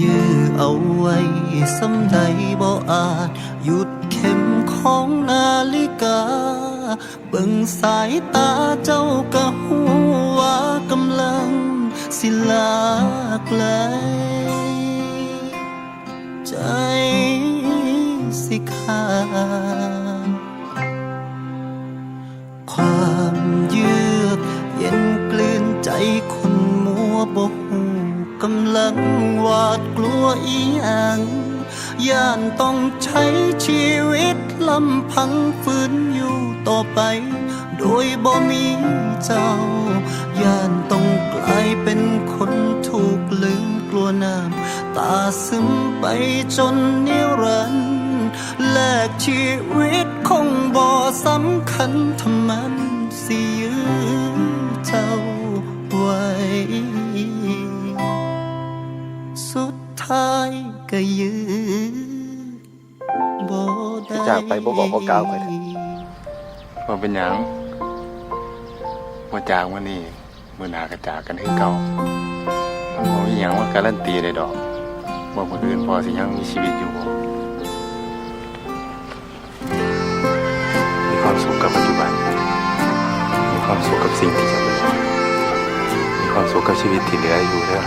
ยื้อเอาไว้สำใดบ่อาจ หยุดเข็มของนาฬิกา เบิ่งสายตาเจ้าก็หูว่ากำลังสิลาไกลใจสิขาดความเยือกเย็นกลืนใจคนมัวบกหู กำลังหวาดกลัวอีหยังย่านต้องใช้ชีวิตลำพังฝืนอยู่ต่อไป โดยบ่มีเจ้า ย่านต้องกลายเป็นคนถูกลืมกลัวน้ำตาซึมไปจนนิรันดร์แลกชีวิตคงบ่สำคัญทำมันสิยื ท้ายก็ยื้อบ่ได้จากไปบ่บอกบ่กล่าวไปเถอะว่าเป็นหยังว่าจากวันนี้มือหนากระจากกันให้เก่ามันบ่มีหยังว่าการันตีได้ดอกว่าคนอื่นพอสิยังมีชีวิตอยู่บ่มีความสุขกับปัจจุบัน มีความสุขกับสิ่งที่จะเป็นมีความสุขกับชีวิตที่เหลืออยู่เด้อ